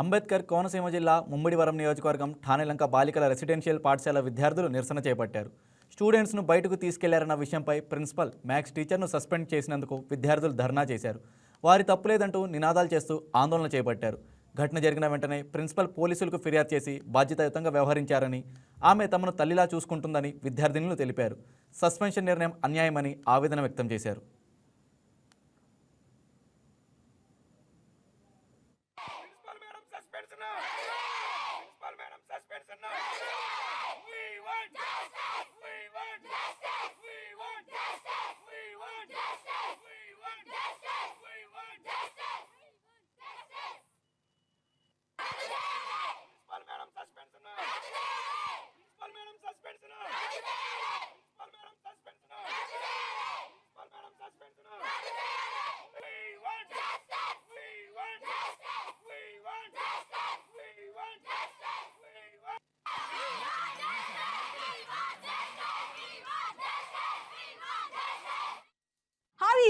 అంబేద్కర్ కోనసీమ జిల్లా ముమ్మిడివరం నియోజకవర్గం ఠానేలంక బాలికల రెసిడెన్షియల్ పాఠశాల విద్యార్థులు నిరసన చేపట్టారు. స్టూడెంట్స్ను బయటకు తీసుకెళ్ళారన్న విషయంపై ప్రిన్సిపల్ మ్యాథ్స్ టీచర్ను సస్పెండ్ చేసినందుకు విద్యార్థులు ధర్నా చేశారు. వారి తప్పులేదంటూ నినాదాలు చేస్తూ ఆందోళన చేపట్టారు. ఘటన జరిగిన వెంటనే ప్రిన్సిపల్ పోలీసులకు ఫిర్యాదు చేసి బాధ్యతాయుతంగా వ్యవహరించారని ఆమె తమను తల్లిలా చూసుకుంటుందని విద్యార్థినులు తెలిపారు. సస్పెన్షన్ నిర్ణయం అన్యాయమని ఆవేదన వ్యక్తం చేశారు.